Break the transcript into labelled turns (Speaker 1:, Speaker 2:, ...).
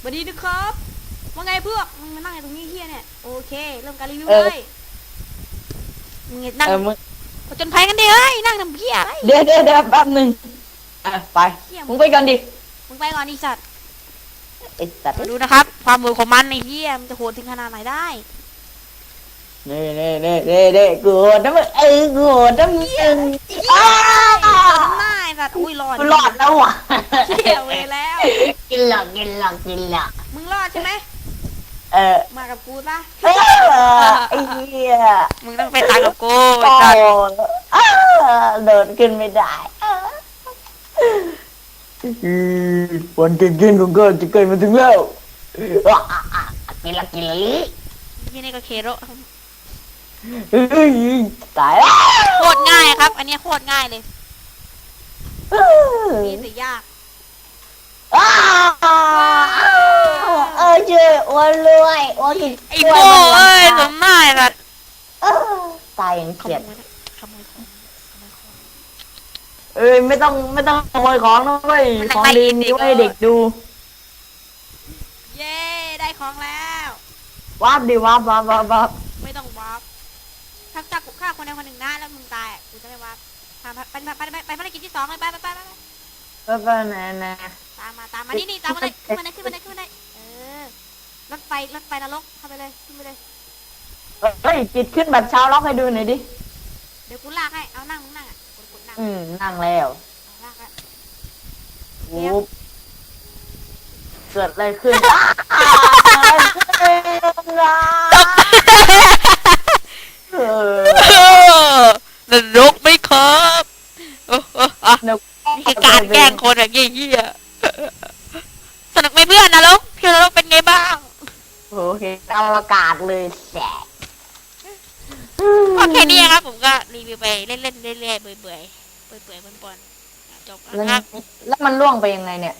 Speaker 1: สวัสดีนะครับ ว่าไงเพื่อนมึงมานั่งอยู่ตรงนี้เฮียเนี่ย โอเค เริ่มการรีวิว
Speaker 2: เออ
Speaker 1: เลยมึงอย่านั่ง
Speaker 2: เออมึง
Speaker 1: ผจนภัยกันดิเฮ้ย นั่งทำเฮียอะไร
Speaker 2: เดี๋ยวเดี๋ยวเดี๋ยวแป๊บหนึงอะไป
Speaker 1: เฮีย
Speaker 2: มึงไปก่อนดิ
Speaker 1: มึงไปก่อนไอีสัตว์
Speaker 2: ไอ้สัตว์
Speaker 1: มาดูนะครับ ความโหดของมันในเฮียมันจะโหดถึงขนาดไหนได้
Speaker 2: นี่นี่นี่นี่นี่กูโหดนะมึงเออกูโหดนะมึงอ้า
Speaker 1: ไอ้สัตว์หน้าไอ้สัตว์อุ้ยรอด
Speaker 2: กูรอดแล้วว่ะ
Speaker 1: เฮียเวยแล้ว
Speaker 2: กิ นหลักกินหลักกินหลัก
Speaker 1: มึงรอดใช่ไหม
Speaker 2: เออ
Speaker 1: มากับกูปะ
Speaker 2: เออไอ้เหี้ย
Speaker 1: มึงต้องไปตายกับกูไอ้
Speaker 2: โอ้
Speaker 1: สัตว์
Speaker 2: อ้าเดินขึ้นไม่ได้อืมวันเก่งๆของก็จะเกิดมาถึงแล้วอะอะอะกินละกินละลิ
Speaker 1: ที่นี่ก็เคโร
Speaker 2: เฮ้ยตายแล้ว
Speaker 1: โคตรง่ายครับ อันนี้โคตรง่ายเลยนี่แต่ยาก
Speaker 2: อ้าวเออเจ้ อ้วนรวยอ้วนกิน
Speaker 1: ไอ้โง่เอ้ยสมหน้าไอ้สัตว์
Speaker 2: เออตายอย่าง
Speaker 1: ข
Speaker 2: เขียด
Speaker 1: โมยนะขโมยของขโมยของ
Speaker 2: เอ้ยไม่ต้องไม่ต้องขโมยของนะเว้ย
Speaker 1: มัน
Speaker 2: ของ
Speaker 1: ไม่
Speaker 2: ดี
Speaker 1: ดี
Speaker 2: มี
Speaker 1: เด็ก
Speaker 2: ไว้ให้เด็กดู
Speaker 1: เย้ได้ของแล้ว
Speaker 2: วาบดิวาบวาบวาบวาบ
Speaker 1: ไม่ต้องวาร์ปถ้าถ้ากูฆ่าคนใดคนหนึ่งนะแล้วมึงตายอะกูจะไม่วาร์ปทำไปไปไปไปไปภารกิจที่สองเลยไปไปไปไปไป
Speaker 2: ไปไปไหนไหน
Speaker 1: ตามมาตามมานี่นี่ตามมาเลยขึ้นมาเลยขึ้นมาเลยขึ้นมาเลยเออ รถไฟรถไฟนรกเข้าไปเลยขึ้นไปเลย
Speaker 2: เฮ้ยจิตขึ้นแบบชาวล็อกให้ดูหน่อยดิ
Speaker 1: เดี๋ยวกูลากให้ เอานั่งมึงนั่งอะกดกดนั่ง
Speaker 2: อืมนั่งแล้ว
Speaker 1: เอาลากแล้ว
Speaker 2: วูบเกิดอะไรขึ้นเออ น
Speaker 1: รกไหม่ครับโอ้โหอะ
Speaker 2: นึก
Speaker 1: นี่คือการแกล้งคนแบบเยี่ยๆสนุกไหมเพื่อนนรกพี่นรกเป็นไงบ้าง
Speaker 2: โอเคอวกาศเลยแสบ
Speaker 1: โอเคนี่ครับผมก็รีวิวไปเล่นๆเรื่อยๆเบื่อยๆเปื่อยๆปนๆจบแล้ว
Speaker 2: แล้ว
Speaker 1: ครับ
Speaker 2: แล้วมันล่วงไปยังไงเนี่ย